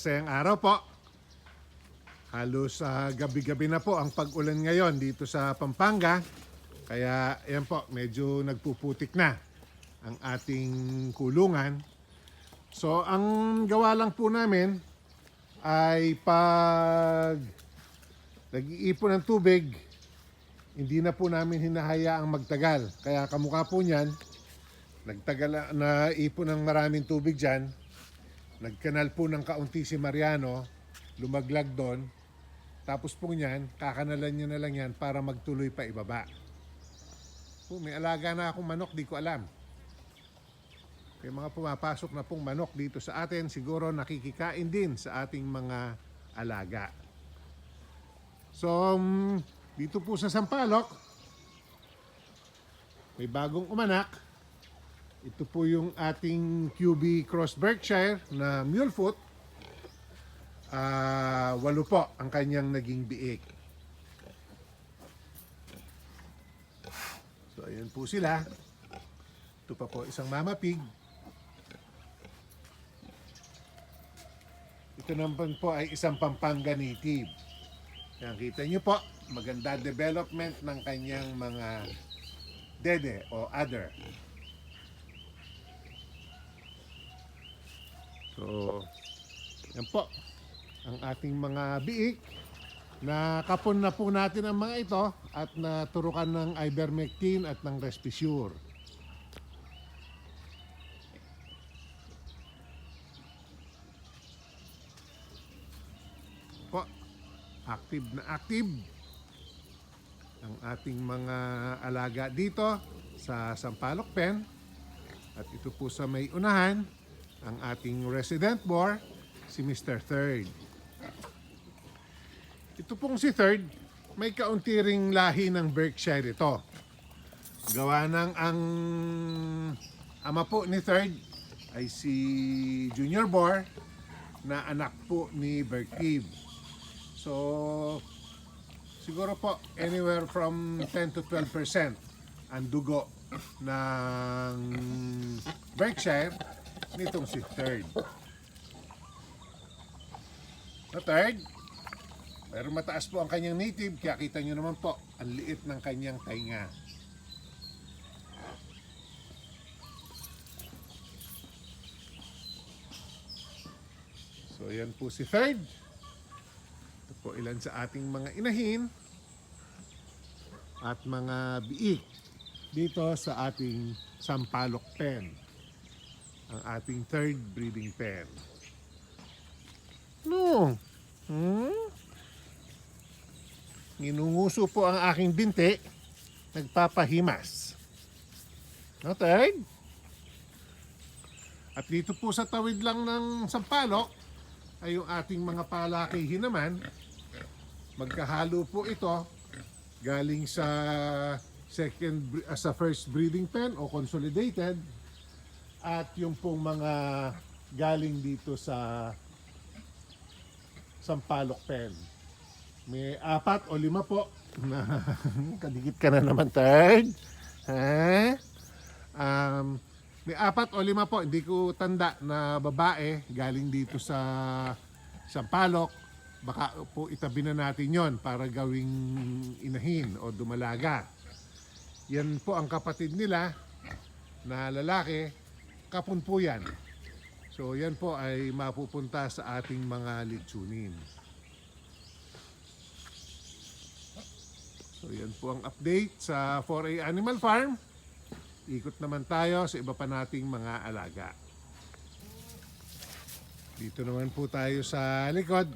masayang araw po. Halos sa gabi-gabi na po ang pag-ulan ngayon dito sa Pampanga. Kaya yan po, medyo nagpuputik na ang ating kulungan. So ang gawa lang po namin ay pag nag-iipon ng tubig, hindi na po namin hinahayaang magtagal. Kaya kamukha po niyan, nagtagal na ipon ng maraming tubig dyan, nagkanal po ng kaunti si Mariano, lumaglag doon, tapos po niyan, kakanalan niya na lang yan para magtuloy pa ibaba. Po, may alaga na akong manok, di ko alam. May mga pumapasok na pong manok dito sa atin, siguro nakikikain din sa ating mga alaga. So, um, dito po sa Sampalok, may bagong umanak. Ito po yung ating QB Cross Berkshire na Mulefoot. Ah, walo po ang kanyang naging biik. So, ayan po sila. Ito pa po isang mama pig. Ito naman po ay isang Pampanga native. Yan, kita nyo po, maganda development ng kanyang mga dede o other. So, yan po, ang ating mga biik. Nakapon na po natin ang mga ito at naturukan ng ivermectin at ng respisure. Po, active na active ang ating mga alaga dito sa Sampaloc Pen. At ito po sa may unahan, ang ating resident boar, si Mr. Third. Ito pong si Third, may kaunti ring lahi ng Berkshire ito. Gawa ng ang ama po ni Third ay si Junior Boar na anak po ni Berkib. So, siguro po anywhere from 10 to 12% ang dugo ng Berkshire nitong si Third. Na Third, pero mataas po ang kanyang native, kaya kita nyo naman po, ang liit ng kanyang tainga. So yan po si Third. Ito po ilan sa ating mga inahin at mga biik dito sa ating Sampalok Pen. Ang ating third breeding pen. No. Hmm? Nginunguso po ang aking binti. Nagpapahimas. No, third? At dito po sa tawid lang ng Sampalok ay yung ating mga palakihin naman. Magkahalo po ito galing sa second ah, sa first breeding pen o consolidated at yung pong mga galing dito sa Sampalok pen. May apat o lima po. Kadikit ka na naman, third. Ha? Um, may apat o lima po, hindi ko tanda na babae galing dito sa Sampalok. Baka po itabi na natin yon para gawing inahin o dumalaga. Yan po ang kapatid nila na lalaki. Kapon po yan. So yan po ay mapupunta sa ating mga litsunin. So yan po ang update sa 4A Animal Farm. Ikot naman tayo sa iba pa nating mga alaga. Dito naman po tayo sa likod.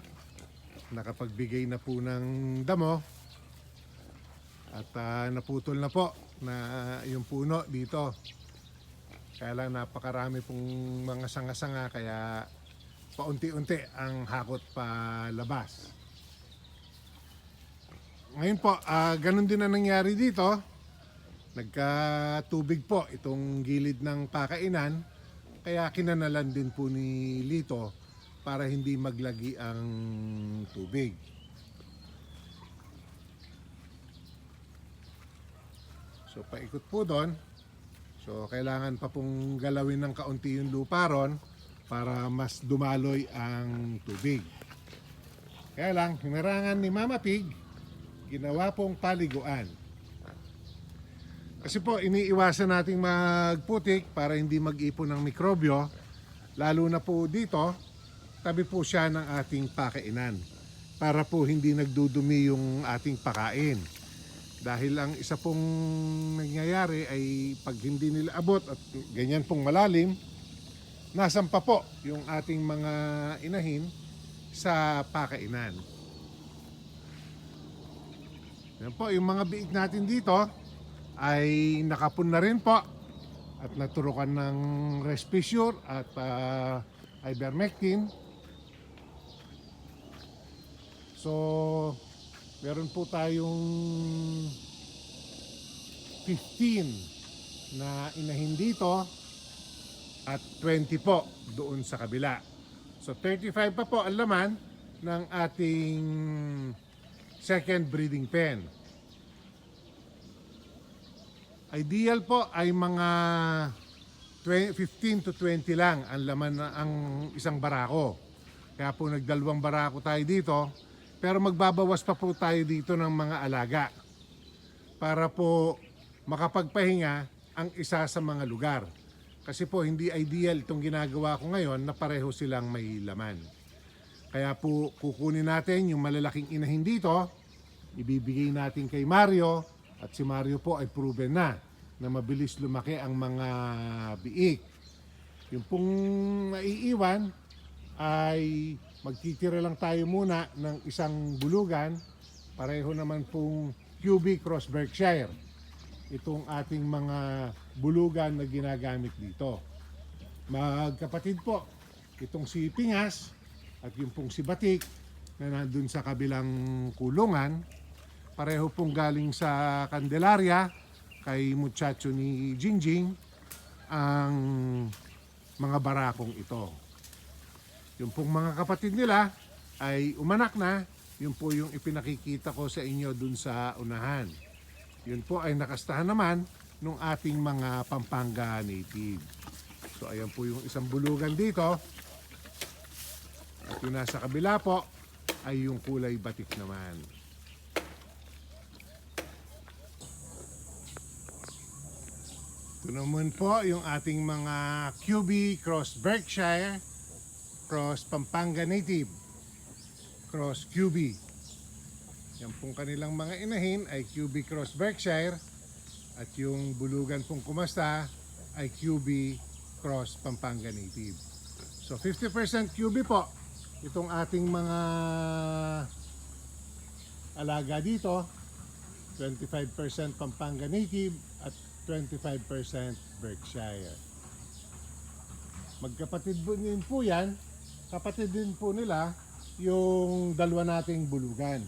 Nakapagbigay na po ng damo. At ah, naputol na po na yung puno dito. Kaya lang napakarami pong mga sanga-sanga kaya paunti-unti ang hakot pa labas. Ngayon po, ah, ganun din ang nangyari dito. Nagkatubig po itong gilid ng pakainan. Kaya kinanalan din po ni Lito para hindi maglagi ang tubig. So paikot po doon. So kailangan pa pong galawin ng kaunti yung lupa ron para mas dumaloy ang tubig. Kaya lang, hinarangan ni Mama Pig, ginawa pong paliguan. Kasi po, iniiwasan nating magputik para hindi mag-ipon ng mikrobyo. Lalo na po dito, tabi po siya ng ating pakainan. Para po hindi nagdudumi yung ating pakain. Dahil ang isa pong nangyayari ay pag hindi nila abot at ganyan pong malalim, nasampa po yung ating mga inahin sa pakainan. Yan po, yung mga biik natin dito ay nakapun na rin po at naturukan ng Respisure at ah, ivermectin. So, meron po tayong 15 na inahin dito at 20 po doon sa kabila. So 35 pa po ang laman ng ating second breeding pen. Ideal po ay mga 20 15 to 20 lang ang laman ang isang barako. Kaya po nagdalawang barako tayo dito. Pero magbabawas pa po tayo dito ng mga alaga para po makapagpahinga ang isa sa mga lugar. Kasi po hindi ideal itong ginagawa ko ngayon na pareho silang may laman. Kaya po kukunin natin yung malalaking inahin dito, ibibigay natin kay Mario at si Mario po ay proven na na mabilis lumaki ang mga biik. Yung pong naiiwan ay magtitira lang tayo muna ng isang bulugan, pareho naman pong QB Cross Berkshire. Itong ating mga bulugan na ginagamit dito. Magkapatid po, itong si Pingas at yung pong si Batik na nandun sa kabilang kulungan, pareho pong galing sa Candelaria kay muchacho ni Jingjing ang mga barakong ito. Yung pong mga kapatid nila ay umanak na, yun po yung ipinakikita ko sa inyo dun sa unahan. Yun po ay nakastahan naman nung ating mga Pampanga native. So ayan po yung isang bulugan dito. At yung nasa kabila po ay yung kulay batik naman. Ito naman po yung ating mga QB Cross Berkshire, Cross Pampanga Native, Cross QB. Yan pong kanilang mga inahin ay QB Cross Berkshire at yung bulugan pong kumasta ay QB Cross Pampanga Native. So 50% QB po itong ating mga alaga dito, 25% Pampanga Native at 25% Berkshire. Magkapatid po din po yan, kapatid din po nila yung dalawa nating bulugan.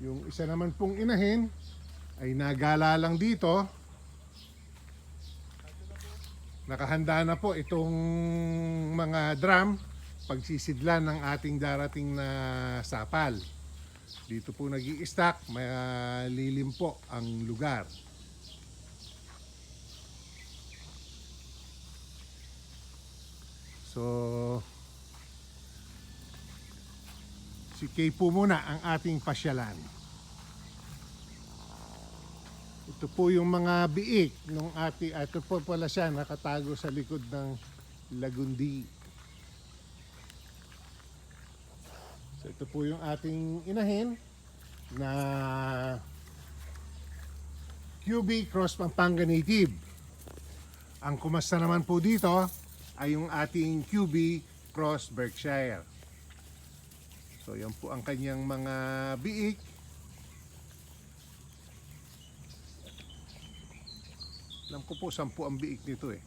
Yung isa naman pong inahin ay nagala lang dito. Nakahanda na po itong mga drum pagsisidlan ng ating darating na sapal. Dito po nag stack malilim po ang lugar. So, si Kay po muna ang ating pasyalan. Ito po yung mga biik nung ati, ah, ito po pala siya nakatago sa likod ng lagundi. So ito po yung ating inahin na QB Cross Pampanga Native. Ang kumasta naman po dito ay yung ating QB Cross Berkshire. So yan po ang kanyang mga biik. Alam ko po sampu ang biik nito eh.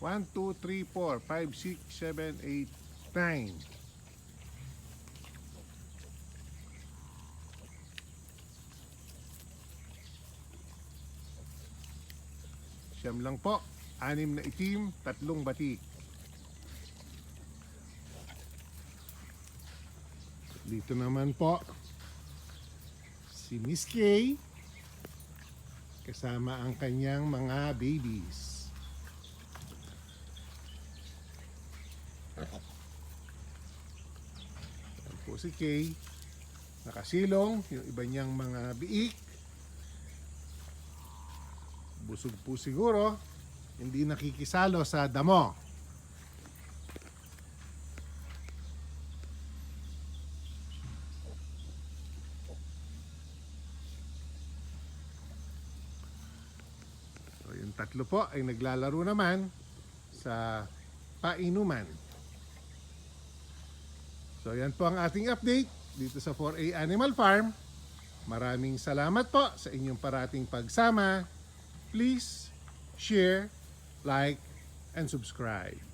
1, 2, 3, 4, 5, 6, 7, 8, 9. Siyam lang po. Anim na itim, tatlong batik. Dito naman po si Miss Kay. kasama ang kanyang mga babies. Yan po si Kay. Nakasilong yung iba niyang mga biik. Busog po siguro. Hindi nakikisalo sa damo. So, yung tatlo po ay naglalaro naman sa painuman. So, yan po ang ating update dito sa 4A Animal Farm. Maraming salamat po sa inyong parating pagsama. Please share, like, and subscribe.